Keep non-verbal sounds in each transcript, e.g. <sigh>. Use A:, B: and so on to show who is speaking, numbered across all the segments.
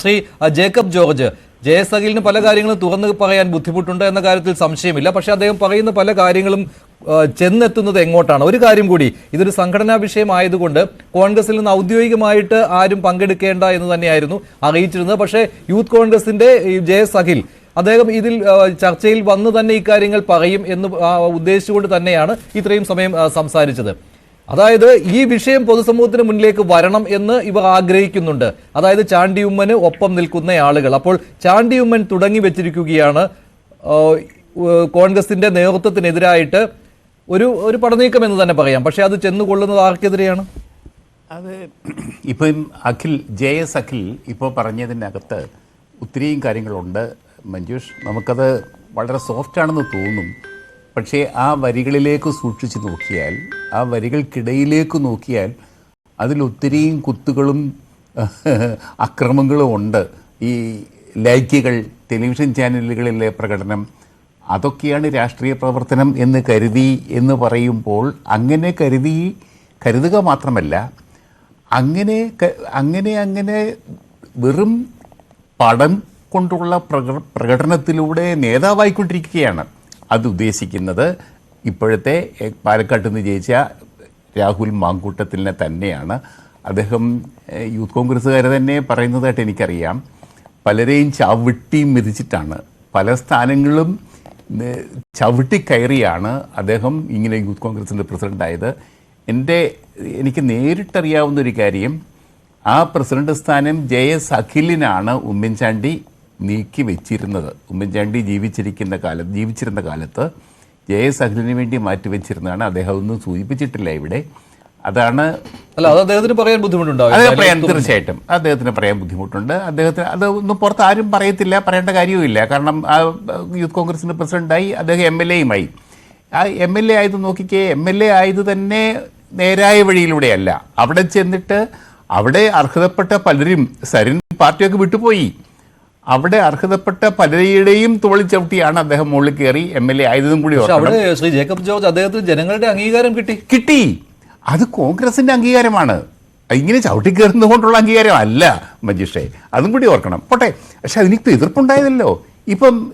A: ശ്രീ ജേക്കബ് ജോർജ് ജയസ് അഖിലിന് പല കാര്യങ്ങളും തുറന്നു പറയാൻ ബുദ്ധിമുട്ടുണ്ട് എന്ന കാര്യത്തിൽ സംശയമില്ല. പക്ഷേ അദ്ദേഹം പറയുന്ന പല കാര്യങ്ങളും ചെന്നെത്തുന്നത് എങ്ങോട്ടാണ്? ഒരു കാര്യം കൂടി ഇതൊരു സംഘടനാ വിഷയമായതുകൊണ്ട് കോൺഗ്രസിൽ നിന്ന് ഔദ്യോഗികമായിട്ട് ആരും പങ്കെടുക്കേണ്ട എന്ന് തന്നെയായിരുന്നു അറിയിച്ചിരുന്നത്. പക്ഷേ യൂത്ത് കോൺഗ്രസിന്റെ അഖിൽ അദ്ദേഹം ഇതിൽ ചർച്ചയിൽ വന്ന് തന്നെ ഇക്കാര്യങ്ങൾ പറയും എന്ന് ഉദ്ദേശിച്ചുകൊണ്ട് തന്നെയാണ് ഇത്രയും സമയം സംസാരിച്ചത്. അതായത് ഈ വിഷയം പൊതുസമൂഹത്തിന് മുന്നിലേക്ക് വരണം എന്ന് ഇവർ ആഗ്രഹിക്കുന്നുണ്ട്. അതായത് ചാണ്ടിയുമ്മന് ഒപ്പം നിൽക്കുന്ന ആളുകൾ. അപ്പോൾ ചാണ്ടിയുമ്മൻ തുടങ്ങി വെച്ചിരിക്കുകയാണ് കോൺഗ്രസിന്റെ നേതൃത്വത്തിനെതിരായിട്ട് ഒരു ഒരു പടനീക്കം എന്ന് തന്നെ പറയാം. പക്ഷേ അത് ചെന്നുകൊള്ളുന്നത് ആർക്കെതിരെയാണ്?
B: അത് ഇപ്പം അഖിൽ ജെ എസ് അഖിൽ ഇപ്പോൾ പറഞ്ഞതിനകത്ത് ഒത്തിരിയും കാര്യങ്ങളുണ്ട്. മഞ്ജുഷ് നമുക്കത് വളരെ സോഫ്റ്റാണെന്ന് തോന്നും. പക്ഷേ ആ വരികളിലേക്ക് സൂക്ഷിച്ച് നോക്കിയാൽ ആ വരികൾക്കിടയിലേക്ക് നോക്കിയാൽ അതിലൊത്തിരിയും കുത്തുകളും <laughs> അക്രമങ്ങളും ഉണ്ട്. ഈ ലൈക്കുകൾ ടെലിവിഷൻ ചാനലുകളിലെ പ്രകടനം അതൊക്കെയാണ് രാഷ്ട്രീയ പ്രവർത്തനം എന്ന് കരുതി എന്ന് പറയുമ്പോൾ അങ്ങനെ കരുതി കരുതുക മാത്രമല്ല അങ്ങനെ അങ്ങനെ അങ്ങനെ വെറും പടം കൊണ്ടുള്ള പ്രക പ്രകടനത്തിലൂടെ നേതാവായിക്കൊണ്ടിരിക്കുകയാണ്. അത് ഉദ്ദേശിക്കുന്നത് ഇപ്പോഴത്തെ പാലക്കാട്ട് നിന്ന് ജയിച്ച രാഹുൽ മാങ്കൂട്ടത്തിനെ തന്നെയാണ്. അദ്ദേഹം യൂത്ത് കോൺഗ്രസ്സുകാരെ തന്നെ പറയുന്നതായിട്ട് എനിക്കറിയാം. പലരെയും ചവിട്ടി മെതിച്ചിട്ടാണ്. പല സ്ഥാനങ്ങളും ചവിട്ടി കയറിയാണ് അദ്ദേഹം ഇങ്ങനെ യൂത്ത് കോൺഗ്രസിന്റെ പ്രസിഡന്റായത് എന്റെ എനിക്ക് നേരിട്ടറിയാവുന്ന ഒരു കാര്യം ആ പ്രസിഡന്റ് സ്ഥാനം ജെ എസ് അഖിലിനാണ് ഉമ്മൻചാണ്ടി നീക്കി വെച്ചിരുന്നത് ഉമ്മൻചാണ്ടി ജീവിച്ചിരിക്കുന്ന കാലത്ത് ജീവിച്ചിരുന്ന കാലത്ത് എസ് അഖിലിന് വേണ്ടി മാറ്റിവെച്ചിരുന്നതാണ്. അദ്ദേഹം ഒന്നും സൂചിപ്പിച്ചിട്ടില്ല ഇവിടെ. അതാണ്
A: അല്ല അത് അദ്ദേഹത്തിന് പറയാൻ ബുദ്ധിമുട്ടുണ്ടാവും
B: പറയാൻ തീർച്ചയായിട്ടും. അദ്ദേഹത്തിന് പറയാൻ ബുദ്ധിമുട്ടുണ്ട്. അദ്ദേഹത്തിന് അത് ഒന്നും പുറത്ത് ആരും പറയത്തില്ല പറയേണ്ട കാര്യവുമില്ല. കാരണം ആ യൂത്ത് കോൺഗ്രസിന്റെ പ്രസിഡന്റായി അദ്ദേഹം എം എൽ എയുമായി. ആ എം എൽ എ ആയത് നോക്കിക്കേ എം എൽ എ ആയത് തന്നെ നേരായ വഴിയിലൂടെയല്ല. അവിടെ ചെന്നിട്ട് അവിടെ അർഹതപ്പെട്ട പലരും സരിൻ പാർട്ടിയൊക്കെ വിട്ടുപോയി. അവിടെ അർഹതപ്പെട്ട പലരുടെയും തോളി ചവിട്ടിയാണ് അദ്ദേഹം മുകളിൽ കയറി എം എൽ എ ആയതും കൂടി
A: അവിടെ ശ്രീ ജേക്കബ് ജോർജ് അദ്ദേഹത്തിന് ജനങ്ങളുടെ അംഗീകാരം കിട്ടി.
B: കിട്ടി. അത് കോൺഗ്രസിന്റെ അംഗീകാരമാണ്. ഇങ്ങനെ ചവിട്ടിക്കയറുന്നത് കൊണ്ടുള്ള അംഗീകാരം അല്ല മഞ്ജുഷേ. അതും കൂടി ഓർക്കണം. പോട്ടെ. പക്ഷെ അതിനിപ്പോൾ എതിർപ്പുണ്ടായതല്ലോ. ഇപ്പം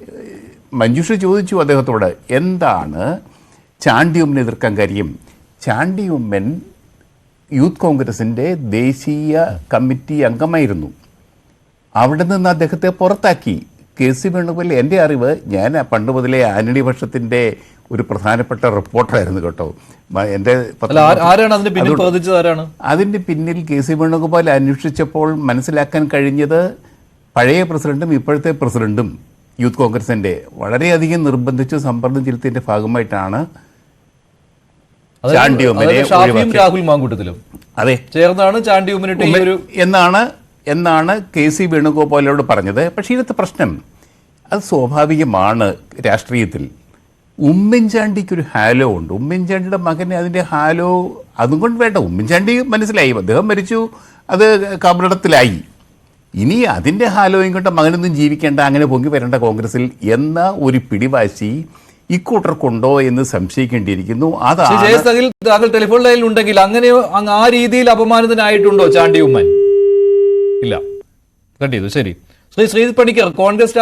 B: മഞ്ജുഷ ചോദിച്ചു അദ്ദേഹത്തോട് എന്താണ് ചാണ്ടിയുമ്മനെ എതിർക്കാൻ കാര്യം? ചാണ്ടിയുമ്മൻ യൂത്ത് കോൺഗ്രസിന്റെ ദേശീയ കമ്മിറ്റി അംഗമായിരുന്നു. അവിടെ നിന്ന് അദ്ദേഹത്തെ പുറത്താക്കി. കെ സി വേണുഗോപാൽ എന്റെ അറിവ് ഞാൻ പണ്ട് മുതലേ ആന്റണി പക്ഷത്തിന്റെ ഒരു പ്രധാനപ്പെട്ട റിപ്പോർട്ടറായിരുന്നു കേട്ടോ.
A: എന്റെ അതിന്റെ പിന്നിൽ
B: കെ സി വേണുഗോപാൽ അന്വേഷിച്ചപ്പോൾ മനസ്സിലാക്കാൻ കഴിഞ്ഞത് പഴയ പ്രസിഡന്റും ഇപ്പോഴത്തെ പ്രസിഡന്റും യൂത്ത് കോൺഗ്രസിന്റെ വളരെയധികം നിർബന്ധിച്ച് സമ്മർദ്ദം ചെലുത്തിയതിന്റെ ഭാഗമായിട്ടാണ് ഒഴിവാക്കി.
A: രാഹുൽ മാങ്കൂട്ടത്തിലും.
B: അതെ.
A: ചേർന്നാണ് ചാണ്ടി ഉമ്മനിട്ട് ഈ
B: എന്നാണ് എന്നാണ് കെ സി വേണുഗോപാലിനോട് പറഞ്ഞത്. പക്ഷേ ഇതിനകത്ത് പ്രശ്നം. അത് സ്വാഭാവികമാണ് രാഷ്ട്രീയത്തിൽ. ഉമ്മൻചാണ്ടിക്കൊരു ഹാലോ ഉണ്ട്. ഉമ്മൻചാണ്ടിയുടെ മകന് അതിന്റെ ഹാലോ അതും കൊണ്ട് വേണ്ട. ഉമ്മൻചാണ്ടി മനസ്സിലായി. അദ്ദേഹം മരിച്ചു. അത് കബറിടത്തിലായി ഇനി അതിന്റെ ഹാലോയും കൊണ്ട് മകനൊന്നും ജീവിക്കേണ്ട അങ്ങനെ പൊങ്ങി വരേണ്ട കോൺഗ്രസിൽ എന്ന ഒരു പിടിവാശി ഇക്കൂട്ടർക്കുണ്ടോ എന്ന് സംശയിക്കേണ്ടിയിരിക്കുന്നു. അതാണ്
A: ടെലിഫോൺ ലൈനിൽ ഉണ്ടെങ്കിൽ അങ്ങനെ ആ രീതിയിൽ അപമാനിതനായിട്ടുണ്ടോ ചാണ്ടി ഉമ്മൻ? ഇല്ല. കണ്ടിയത് ശരി. ശ്രീ ശ്രീ പണിക്കർ കോൺഗ്രസ്